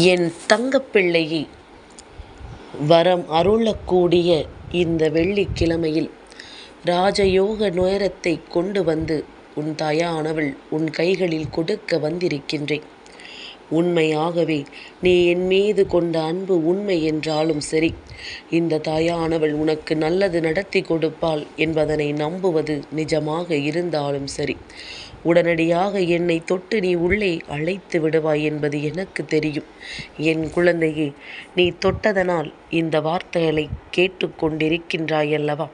என் தங்கப்பிள்ளையே வரம் அருளக்கூடிய இந்த வெள்ளிக்கிழமையில் ராஜயோக நேரத்தை கொண்டு வந்து உன் தாயானவள் உன் கைகளில் கொடுக்க வந்திருக்கின்றேன். உண்மையாகவே நீ என் மீது கொண்ட அன்பு உண்மை என்றாலும் சரி இந்த தாயானவள் உனக்கு நல்லது நடத்தி கொடுப்பாள் என்பதனை நம்புவது நிஜமாக இருந்தாலும் சரி. உடனடியாக என்னை தொட்டு நீ உள்ளே அழைத்து விடுவாய் என்பது எனக்கு தெரியும். என் குழந்தையே நீ தொட்டதனால் இந்த வார்த்தைகளை கேட்டுக்கொண்டிருக்கின்றாய் அல்லவா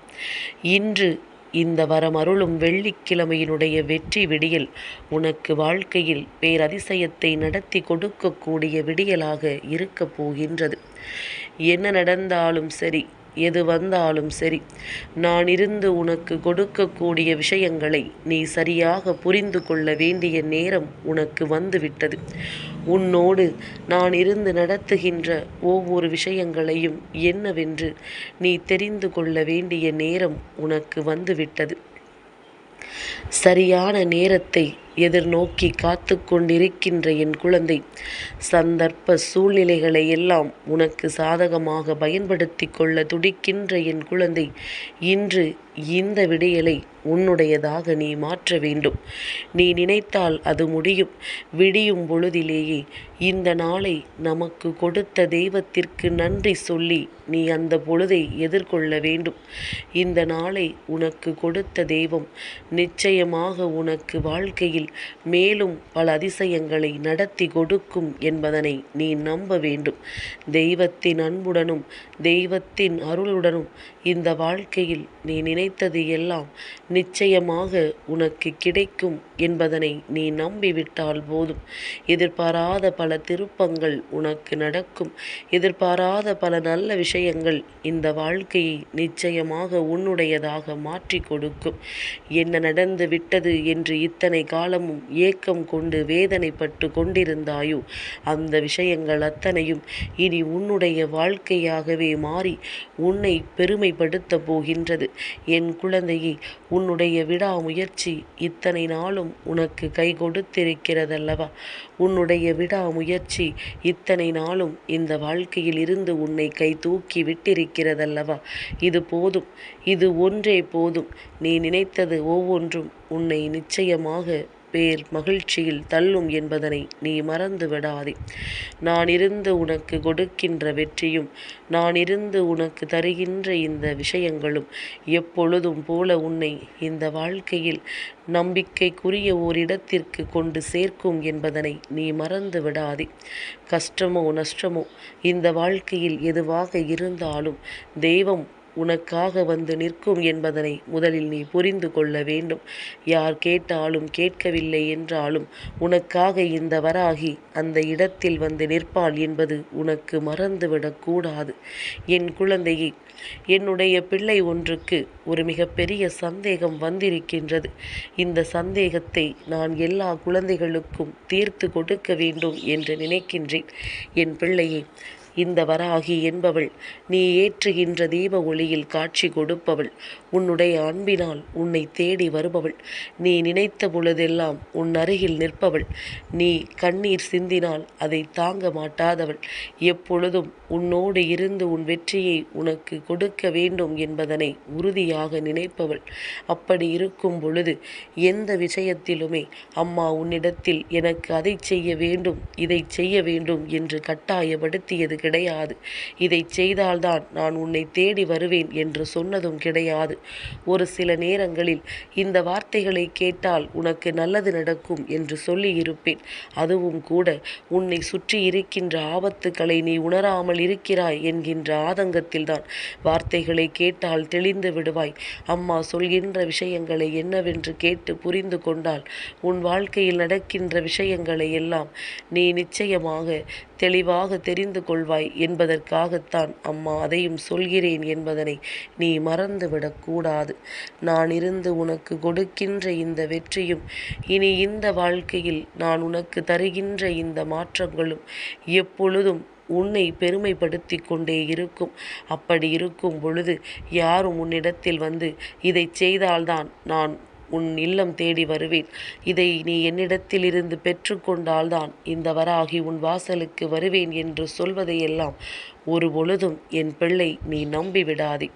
இன்று இந்த வரமருளும் வெள்ளிக்கிழமையினுடைய வெற்றி விடியல் உனக்கு வாழ்க்கையில் பேரதிசயத்தை நடத்தி கொடுக்கக்கூடிய விடியலாக இருக்கப் போகின்றது. என்ன நடந்தாலும் சரி எது வந்தாலும் சரி. நான் இருந்து உனக்கு கொடுக்கக்கூடிய விஷயங்களை நீ சரியாக புரிந்து கொள்ள வேண்டிய நேரம் உனக்கு வந்துவிட்டது. உன்னோடு நான் இருந்து நடத்துகின்ற ஒவ்வொரு விஷயங்களையும் என்னவென்று நீ தெரிந்து கொள்ள வேண்டிய நேரம் உனக்கு வந்துவிட்டது. சரியான நேரத்தை எதிர்நோக்கி காத்து கொண்டிருக்கின்ற என் குழந்தை சந்தர்ப்ப சூழ்நிலைகளை எல்லாம் உனக்கு சாதகமாக பயன்படுத்தி கொள்ள துடிக்கின்ற என் குழந்தை இன்று இந்த விடியலை உன்னுடையதாக நீ மாற்ற வேண்டும். நீ நினைத்தால் அது முடியும். விடியும் பொழுதிலேயே இந்த நாளை நமக்கு கொடுத்த தெய்வத்திற்கு நன்றி சொல்லி நீ அந்த பொழுதை எதிர்கொள்ள வேண்டும். இந்த நாளை உனக்கு கொடுத்த தெய்வம் நிச்சயமாக உனக்கு வாழ்க்கையில் மேலும் பல அதிசயங்களை நடத்தி கொடுக்கும் என்பதனை நீ நம்ப வேண்டும். தெய்வத்தின் அன்புடனும் தெய்வத்தின் அருளுடனும் இந்த வாழ்க்கையில் நீ நினைத்தது எல்லாம் நிச்சயமாக உனக்கு கிடைக்கும் என்பதனை நீ நம்பிவிட்டால் போதும். எதிர்பாராத பல திருப்பங்கள் உனக்கு நடக்கும். எதிர்பாராத பல நல்ல விஷயங்கள் இந்த வாழ்க்கையை நிச்சயமாக உன்னுடையதாக மாற்றி கொடுக்கும். என்ன நடந்து விட்டது என்று இத்தனை காலம் காலமும் ஏக்கம் கொண்டு வேதனைப்பட்டு கொண்டிருந்தாயோ? அந்த விஷயங்கள் அத்தனையும் இனி உன்னுடைய வாழ்க்கையாகவே மாறி உன்னை பெருமைப்படுத்தப் போகின்றது. என் குழந்தையே உன்னுடைய விடாமுயற்சி இத்தனை நாளும் உனக்கு கை கொடுத்திருக்கிறதல்லவா? உன்னுடைய விடாமுயற்சி இத்தனை நாளும் இந்த வாழ்க்கையில் இருந்து உன்னை கை தூக்கி விட்டிருக்கிறதல்லவா? இது போதும் இது ஒன்றே போதும். நீ நினைத்தது ஒவ்வொன்றும் உன்னை நிச்சயமாக பேர் மகிழ்ச்சியில் தள்ளும் என்பதனை நீ மறந்து விடாதே. நான் இருந்து உனக்கு கொடுக்கின்ற வெற்றியும் நான் இருந்து உனக்கு தருகின்ற இந்த விஷயங்களும் எப்பொழுதும் போல உன்னை இந்த வாழ்க்கையில் நம்பிக்கைக்குரிய ஓரிடத்திற்கு கொண்டு சேர்க்கும் என்பதனை நீ மறந்து விடாதே. கஷ்டமோ நஷ்டமோ இந்த வாழ்க்கையில் எதுவாக இருந்தாலும் தெய்வம் உனக்காக வந்து நிற்கும் என்பதனை முதலில் நீ புரிந்து கொள்ள வேண்டும். யார் கேட்டாலும் கேட்கவில்லை என்றாலும் உனக்காக இந்த வராகி அந்த இடத்தில் வந்து நிற்பாள் என்பது உனக்கு மறந்துவிடக்கூடாது என் குழந்தையை என்னுடைய பிள்ளை ஒன்றுக்கு ஒரு மிகப்பெரிய சந்தேகம் வந்திருக்கின்றது. இந்த சந்தேகத்தை நான் எல்லா குழந்தைகளுக்கும் தீர்த்து கொடுக்க வேண்டும் என்று நினைக்கின்றேன். என் பிள்ளையை இந்த வராகி என்பவள். நீ ஏற்றுகின்ற தீப ஒளியில் காட்சி கொடுப்பவள். உன்னுடைய அன்பினால் உன்னை தேடி வருபவள். நீ நினைத்த பொழுதெல்லாம் உன் அருகில் நிற்பவள். நீ கண்ணீர் சிந்தினால் அதை தாங்க மாட்டாதவள். எப்பொழுதும் உன்னோடு இருந்து உன் வெற்றியை உனக்கு கொடுக்க வேண்டும் என்பதனை உறுதியாக நினைப்பவள். அப்படி இருக்கும் பொழுது எந்த விஷயத்திலுமே அம்மா உன்னிடத்தில் எனக்கு அதை செய்ய வேண்டும் இதை செய்ய வேண்டும் என்று கட்டாயப்படுத்தியது கிடையாது. இதை செய்தால்தான் நான் உன்னை தேடி வருவேன் என்று சொன்னதும் கிடையாது. ஒரு சில நேரங்களில் இந்த வார்த்தைகளை கேட்டால் உனக்கு நல்லது நடக்கும் என்று சொல்லி இருப்பேன் அதுவும் கூட உன்னை சுற்றி இருக்கின்ற ஆபத்துக்களை நீ உணராமல் இருக்கிறாய் என்கின்ற ஆதங்கத்தில்தான் வார்த்தைகளை கேட்டால் தெளிந்து விடுவாய். அம்மா சொல்கின்ற விஷயங்களை என்னவென்று கேட்டு புரிந்து கொண்டால் உன் வாழ்க்கையில் நடக்கின்ற விஷயங்களை எல்லாம் நீ நிச்சயமாக தெளிவாக தெரிந்து கொள்வாய். என்பதற்காகத்தான் அம்மா அதையும் சொல்கிறேன் என்பதனை நீ மறந்துவிடக்கூடாது நான் இருந்து உனக்கு கொடுக்கின்ற இந்த வெற்றியும் இனி இந்த வாழ்க்கையில் நான் உனக்கு தருகின்ற இந்த மாற்றங்களும் எப்பொழுதும் உன்னை பெருமைப்படுத்தி கொண்டே இருக்கும். அப்படி இருக்கும் பொழுது யாரும் உன்னிடத்தில் வந்து இதை செய்தால்தான் நான் உன் இல்லம் தேடி வருவேன். இதை நீ என்னிடத்திலிருந்து பெற்றுக்கொண்டால்தான் இந்த வராகி உன் வாசலுக்கு வருவேன் என்று சொல்வதையெல்லாம் ஒரு பொழுதும் என் பிள்ளை நீ நம்பி விடாதே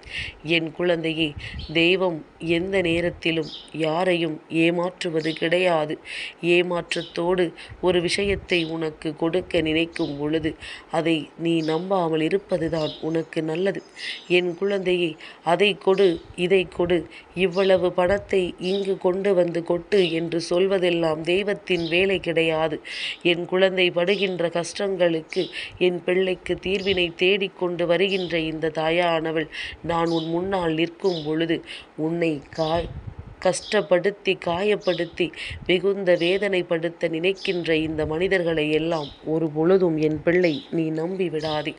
என் குழந்தையே தெய்வம் எந்த நேரத்திலும் யாரையும் ஏமாற்றுவது கிடையாது. ஏமாற்றத்தோடு ஒரு விஷயத்தை உனக்கு கொடுக்க நினைக்கும் பொழுது அதை நீ நம்பாமல் இருப்பதுதான் உனக்கு நல்லது. என் குழந்தையே அதை கொடு இதை கொடு இவ்வளவு பணத்தை இங்கு கொண்டு வந்து கொட்டு என்று சொல்வதெல்லாம் தெய்வத்தின் வேலை கிடையாது. என் குழந்தை படுகின்ற கஷ்டங்களுக்கு என் பிள்ளைக்கு தீர்வினை தேடிக்கொண்டு வருகின்ற இந்த தாயானவள் நான் உன் முன்னால் நிற்கும் பொழுது உன்னை கா கஷ்டப்படுத்தி காயப்படுத்தி மிகுந்த வேதனைப்படுத்த நினைக்கின்ற இந்த மனிதர்களை எல்லாம் ஒரு பொழுதும் என் பிள்ளை நீ நம்பி விடாதே.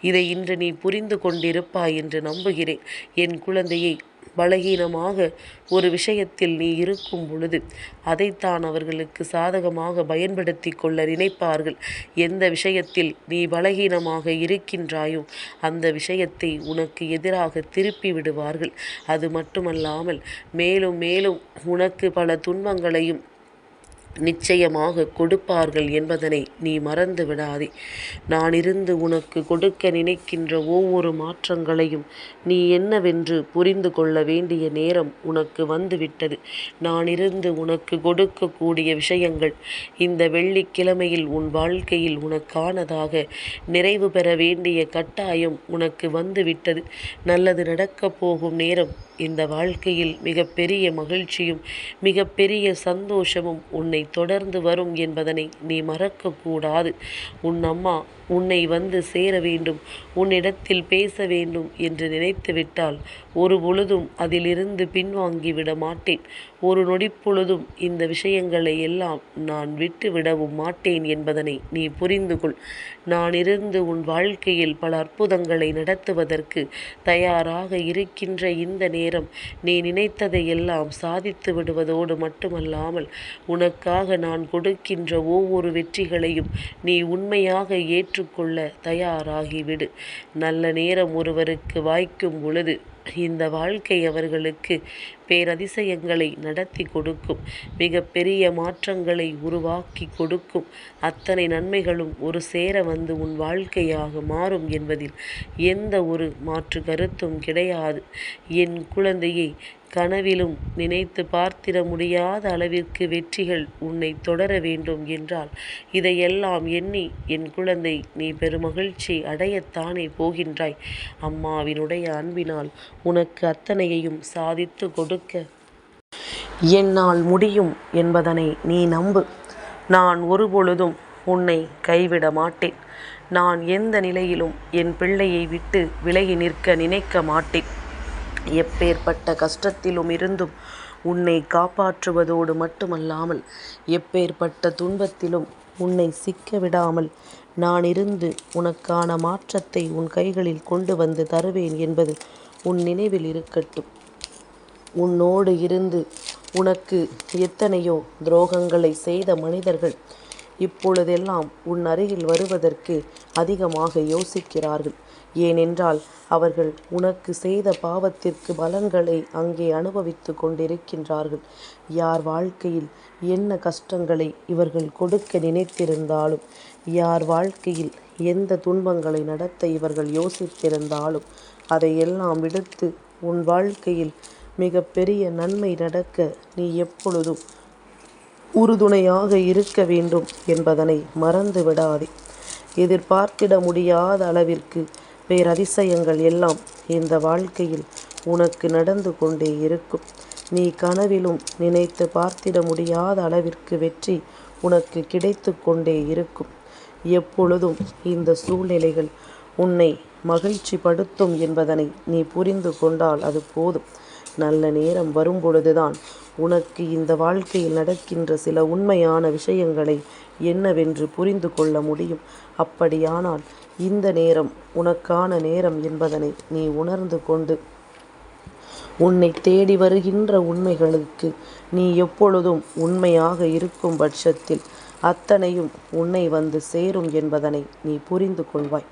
இதை இன்று நீ புரிந்து கொண்டிருப்பாய் என்று நம்புகிறேன். என் குழந்தையை பலகீனமாக ஒரு விஷயத்தில் நீ இருக்கும் பொழுது அதைத்தான் அவர்களுக்கு சாதகமாக பயன்படுத்தி கொள்ள நினைப்பார்கள். எந்த விஷயத்தில் நீ பலகீனமாக இருக்கின்றாயோ அந்த விஷயத்தை உனக்கு எதிராக திருப்பி விடுவார்கள். அது மட்டுமல்லாமல் மேலும் மேலும் உனக்கு பல துன்பங்களையும் நிச்சயமாக கொடுப்பார்கள் என்பதனை நீ மறந்து விடாதே. நான் இருந்து உனக்கு கொடுக்க நினைக்கின்ற ஒவ்வொரு மாற்றங்களையும் நீ என்னவென்று புரிந்து கொள்ள வேண்டிய நேரம் உனக்கு வந்துவிட்டது. நான் இருந்து உனக்கு கொடுக்கக்கூடிய விஷயங்கள் இந்த வெள்ளிக்கிழமையில் உன் வாழ்க்கையில் உனக்கானதாக நிறைவு பெற வேண்டிய கட்டாயம் உனக்கு வந்துவிட்டது. நல்லது நடக்கப் போகும் நேரம் இந்த வாழ்க்கையில் மிகப்பெரிய மகிழ்ச்சியும் மிகப்பெரிய சந்தோஷமும் உன்னை தொடர்ந்து வரும் என்பதனை நீ மறக்கக்கூடாது. உன் அம்மா உன்னை வந்து சேர வேண்டும் உன்னிடத்தில் பேச வேண்டும் என்று நினைத்துவிட்டால் ஒரு பொழுதும் அதிலிருந்து பின்வாங்கிவிட மாட்டேன். ஒரு நொடிப்பொழுதும் இந்த விஷயங்களை எல்லாம் நான் விட்டுவிடவும் மாட்டேன் என்பதனை நீ புரிந்து கொள். நான் இருந்து உன் வாழ்க்கையில் பல அற்புதங்களை நடத்துவதற்கு தயாராக இருக்கின்ற இந்த நேரம் நீ நினைத்ததை எல்லாம் சாதித்து விடுவதோடு மட்டுமல்லாமல் உனக்காக நான் கொடுக்கின்ற ஒவ்வொரு வெற்றிகளையும் நீ உண்மையாக ஏற்றுக்கொள்ள தயாராகிவிடு. நல்ல நேரம் ஒருவருக்கு வாய்க்கும் பொழுது இந்த வாழ்க்கை அவர்களுக்கு பேரதிசயங்களை நடத்தி கொடுக்கும். மிக பெரிய மாற்றங்களை உருவாக்கி கொடுக்கும். அத்தனை நன்மைகளும் ஒரு சேர வந்து உன் வாழ்க்கையாக மாறும் என்பதில் எந்த ஒரு மாற்று கருத்தும் கிடையாது. என் குழந்தையை கனவிலும் நினைத்து பார்த்திட முடியாத அளவிற்கு வெற்றிகள் உன்னை தொடர வேண்டும் என்றால் இதையெல்லாம் எண்ணி என் குழந்தை நீ பெருமகிழ்ச்சி அடையத்தானே போகின்றாய். அம்மாவினுடைய அன்பினால் உனக்கு அத்தனையையும் சாதித்து கொடுக்க என்னால் முடியும் என்பதனை நீ நம்பு. நான் ஒருபொழுதும் உன்னை கைவிட மாட்டேன். நான் எந்த நிலையிலும் என் பிள்ளையை விட்டு விலகி நிற்க நினைக்க மாட்டேன். எப்பேற்பட்ட கஷ்டத்திலும் இருந்தும் உன்னை காப்பாற்றுவதோடு மட்டுமல்லாமல் எப்பேற்பட்ட துன்பத்திலும் உன்னை சிக்க விடாமல் நான் இருந்து உனக்கான மாற்றத்தை உன் கைகளில் கொண்டு வந்து தருவேன் என்பது உன் நினைவில் இருக்கட்டும். உன்னோடு இருந்து உனக்கு எத்தனையோ துரோகங்களை செய்த மனிதர்கள் இப்பொழுதெல்லாம் உன் அருகில் வருவதற்கு அதிகமாக யோசிக்கிறார்கள். ஏனென்றால் அவர்கள் உனக்கு செய்த பாவத்திற்கு பலன்களை அங்கே அனுபவித்து கொண்டிருக்கின்றார்கள். யார் வாழ்க்கையில் என்ன கஷ்டங்களை இவர்கள் கொடுக்க நினைத்திருந்தாலும் யார் வாழ்க்கையில் எந்த துன்பங்களை நடத்த இவர்கள் யோசித்திருந்தாலும் அதையெல்லாம் விடுத்து உன் வாழ்க்கையில் மிகப்பெரிய நன்மை நடக்க நீ எப்பொழுதும் உறுதுணையாக இருக்க வேண்டும் என்பதனை மறந்து விடாதே எதிர்பார்த்திட முடியாத அளவிற்கு பேரதிசயங்கள் எல்லாம் இந்த வாழ்க்கையில் உனக்கு நடந்து கொண்டே இருக்கும். நீ கனவிலும் நினைத்து பார்த்திட முடியாத அளவிற்கு வெற்றி உனக்கு கிடைத்து கொண்டே இருக்கும். எப்பொழுதும் இந்த சூழ்நிலைகள் உன்னை மகிழ்ச்சி படுத்தும் என்பதனை நீ புரிந்து கொண்டால் அது போதும். நல்ல நேரம் வரும்பொழுதுதான் உனக்கு இந்த வாழ்க்கையில் நடக்கின்ற சில உண்மையான விஷயங்களை என்னவென்று புரிந்து கொள்ள முடியும். அப்படியானால் இந்த நேரம் உனக்கான நேரம் என்பதனை நீ உணர்ந்து கொண்டு உன்னை தேடி வருகின்ற உண்மைகளுக்கு நீ எப்பொழுதும் உண்மையாக இருக்கும் பட்சத்தில் அத்தனையும் உன்னை வந்து சேரும் என்பதனை நீ புரிந்து கொள்வாய்.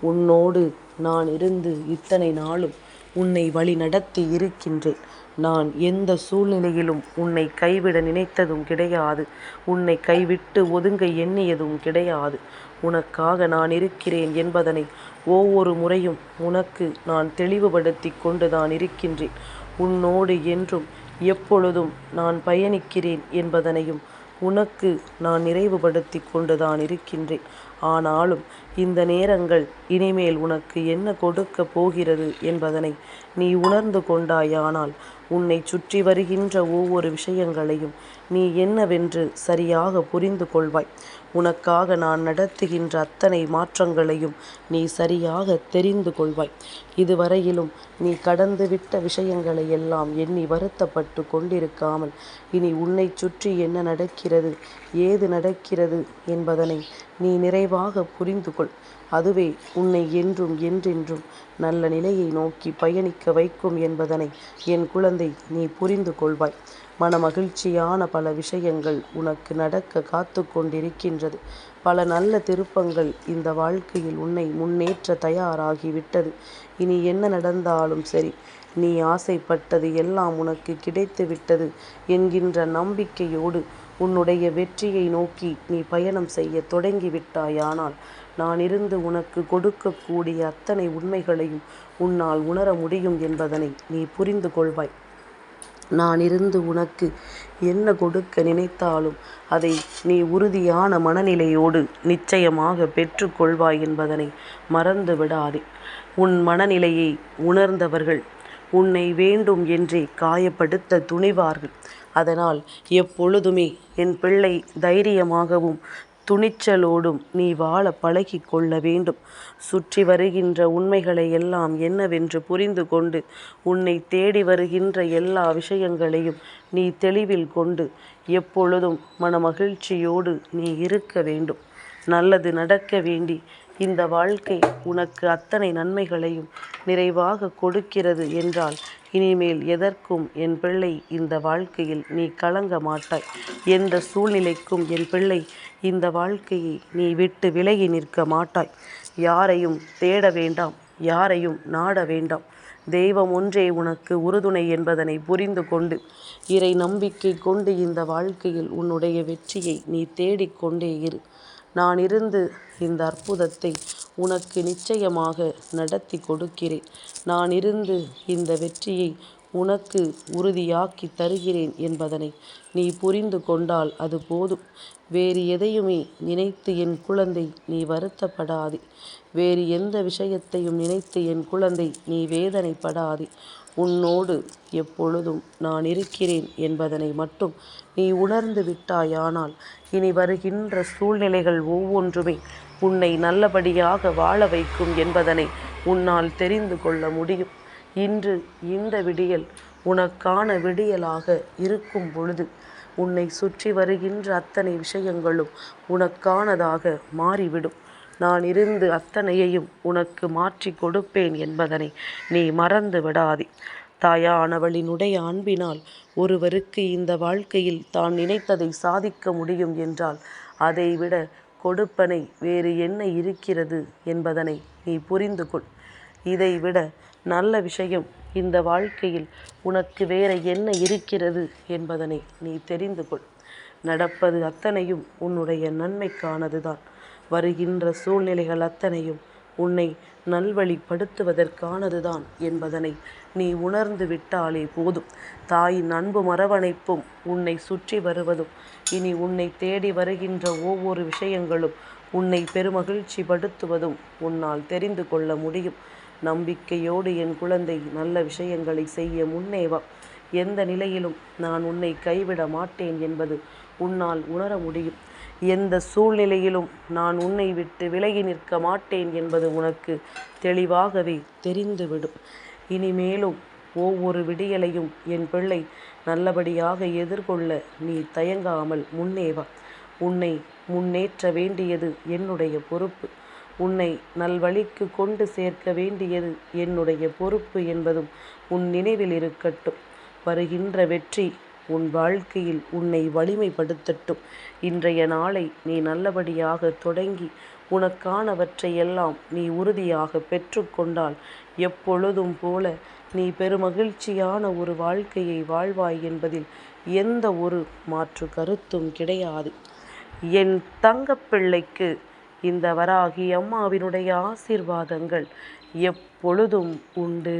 உன்னோடு நான் இருந்து இத்தனை நாளும் உன்னை வழி நடத்தி இருக்கின்றேன். நான் எந்த சூழ்நிலையிலும் உன்னை கைவிட நினைத்ததும் கிடையாது. உன்னை கைவிட்டு ஒதுங்க எண்ணியதும் கிடையாது. உனக்காக நான் இருக்கிறேன் என்பதனை ஒவ்வொரு முறையும் உனக்கு நான் தெளிவுபடுத்தி கொண்டுதான் இருக்கின்றேன். உன்னோடு என்றும் எப்பொழுதும் நான் பயணிக்கிறேன் என்பதனையும் உனக்கு நான் நிறைவுபடுத்தி கொண்டுதான் இருக்கின்றேன். ஆனாலும் இந்த நேரங்கள் இனிமேல் உனக்கு என்ன கொடுக்கப் போகிறது என்பதனை நீ உணர்ந்து கொண்டாயானால் உன்னை சுற்றி வருகின்ற ஒவ்வொரு விஷயங்களையும் நீ என்னவென்று சரியாக புரிந்து கொள்வாய். உனக்காக நான் நடத்துகின்ற அத்தனை மாற்றங்களையும் நீ சரியாக தெரிந்து கொள்வாய். இதுவரையிலும் நீ கடந்துவிட்ட விஷயங்களை எல்லாம் எண்ணி வருத்தப்பட்டு கொண்டிருக்காமல் இனி உன்னை சுற்றி என்ன நடக்கிறது ஏது நடக்கிறது என்பதனை நீ நிறைவாக புரிந்து கொள். அதுவே உன்னை என்றும் என்றென்றும் நல்ல நிலையை நோக்கி பயணிக்க வைக்கும் என்பதனை என் குழந்தை நீ புரிந்து கொள்வாய். மனமகிழ்ச்சியான பல விஷயங்கள் உனக்கு நடக்க காத்து கொண்டிருக்கின்றது. பல நல்ல திருப்பங்கள் இந்த வாழ்க்கையில் உன்னை முன்னேற்ற தயாராகிவிட்டது. இனி என்ன நடந்தாலும் சரி நீ ஆசைப்பட்டது எல்லாம் உனக்கு கிடைத்து விட்டது என்கின்ற நம்பிக்கையோடு உன்னுடைய வெற்றியை நோக்கி நீ பயணம் செய்ய தொடங்கிவிட்டாயானால் நான் இருந்து உனக்கு கொடுக்கக்கூடிய அத்தனை உண்மைகளையும் உன்னால் உணர முடியும் என்பதனை நீ புரிந்து கொள்வாய். நான் இருந்து உனக்கு என்ன கொடுக்க நினைத்தாலும் அதை நீ உறுதியான மனநிலையோடு நிச்சயமாக பெற்றுக்கொள்வாய் என்பதனை மறந்து விடாதே. உன் மனநிலையை உணர்ந்தவர்கள் உன்னை வேண்டும் என்றே காயப்படுத்த துணிவார்கள். அதனால் எப்பொழுதுமே என் பிள்ளை தைரியமாகவும் துணிச்சலோடும் நீ வாழ பழகி கொள்ள வேண்டும். சுற்றி வருகின்ற உண்மைகளை எல்லாம் என்னவென்று புரிந்து கொண்டு உன்னை தேடி வருகின்ற எல்லா விஷயங்களையும் நீ தெளிவில் கொண்டு எப்பொழுதும் மனமகிழ்ச்சியோடு நீ இருக்க வேண்டும். நல்லது நடக்க வேண்டி இந்த வாழ்க்கை உனக்கு அத்தனை நன்மைகளையும் நிறைவாக கொடுக்கிறது என்றால் இனிமேல் எதற்கும் என் பிள்ளை இந்த வாழ்க்கையில் நீ கலங்க மாட்டாய். எந்த சூழ்நிலைக்கும் என் பிள்ளை இந்த வாழ்க்கையை நீ விட்டு விலகி நிற்க மாட்டாய். யாரையும் தேட வேண்டாம் யாரையும் நாட வேண்டாம். தெய்வம் ஒன்றே உனக்கு உறுதுணை என்பதனை புரிந்து கொண்டு இறை நம்பிக்கை கொண்டு இந்த வாழ்க்கையில் உன்னுடைய வெற்றியை நீ தேடிக்கொண்டே இரு. நான் இருந்து இந்த அற்புதத்தை உனக்கு நிச்சயமாக நடத்தி கொடுக்கிறேன். நான் இருந்து இந்த வெற்றியை உனக்கு உறுதியாக்கி தருகிறேன் என்பதனை நீ புரிந்து கொண்டால் அது போதும். வேறு எதையுமே நினைத்து என் குழந்தை நீ வருத்தப்படாதே. வேறு எந்த விஷயத்தையும் நினைத்து என் குழந்தை நீ வேதனைப்படாதே. உன்னோடு எப்பொழுதும் நான் இருக்கிறேன் என்பதனை மட்டும் நீ உணர்ந்து விட்டாயானால் இனி வருகின்ற சூழ்நிலைகள் ஒவ்வொன்றுமே உன்னை நல்லபடியாக வாழ வைக்கும் என்பதனை உன்னால் தெரிந்து கொள்ள முடியும். இன்று இந்த விடியல் உனக்கான விடியலாக இருக்கும் பொழுது உன்னை சுற்றி வருகின்ற அத்தனை விஷயங்களும் உனக்கானதாக மாறிவிடும். நான் இருந்து அத்தனையையும் உனக்கு மாற்றி கொடுப்பேன் என்பதனை நீ மறந்து விடாதே. தாயானவளினுடைய அன்பினால் ஒருவருக்கு இந்த வாழ்க்கையில் தான் நினைத்ததை சாதிக்க முடியும் என்றால் அதைவிட கொடுப்பனை வேறு என்ன இருக்கிறது என்பதனை நீ புரிந்து கொள் இதைவிட நல்ல விஷயம் இந்த வாழ்க்கையில் உனக்கு வேற என்ன இருக்கிறது என்பதனை நீ தெரிந்து கொள் நடப்பது அத்தனையும் உன்னுடைய நன்மைக்கானதுதான். வருகின்ற சூழ்நிலைகள் அத்தனையும் உன்னை நல்வழிப்படுத்துவதற்கானதுதான் என்பதனை நீ உணர்ந்து விட்டாலே போதும். தாயின் அன்பு மரவணைப்பும் உன்னை சுற்றி வருவதும். இனி உன்னை தேடி வருகின்ற ஒவ்வொரு விஷயங்களும் உன்னை பெருமகிழ்ச்சி படுத்துவதும் உன்னால் தெரிந்து கொள்ள முடியும். நம்பிக்கையோடு என் குழந்தை நல்ல விஷயங்களை செய்ய முன்னேவா எந்த நிலையிலும் நான் உன்னை கைவிட மாட்டேன் என்பது உன்னால் உணர முடியும். எந்த சூழ்நிலையிலும் நான் உன்னை விட்டு விலகி நிற்க மாட்டேன் என்பது உனக்கு தெளிவாகவே தெரிந்துவிடும். இனிமேலும் ஒவ்வொரு விடியலையும் என் பிள்ளை நல்லபடியாக எதிர்கொள்ள நீ தயங்காமல் முன்னேவா உன்னை முன்னேற்ற வேண்டியது என்னுடைய பொறுப்பு. உன்னை நல்வழிக்கு கொண்டு சேர்க்க வேண்டியது என்னுடைய பொறுப்பு என்பதும் உன் நினைவில் இருக்கட்டும். வருகின்ற வெற்றி உன் வாழ்க்கையில் உன்னை வலிமைப்படுத்தட்டும். இன்றைய நாளை நீ நல்லபடியாக தொடங்கி உனக்கானவற்றை எல்லாம் நீ உறுதியாக பெற்றுக்கொண்டால் எப்பொழுதும் போல நீ பெருமகிழ்ச்சியான ஒரு வாழ்க்கையை வாழ்வாய் என்பதில் எந்த ஒரு மாற்று கருத்தும் கிடையாது. என் தங்கப்பிள்ளைக்கு இந்த வராகி அம்மாவினுடைய ஆசீர்வாதங்கள் எப்பொழுதும் உண்டு.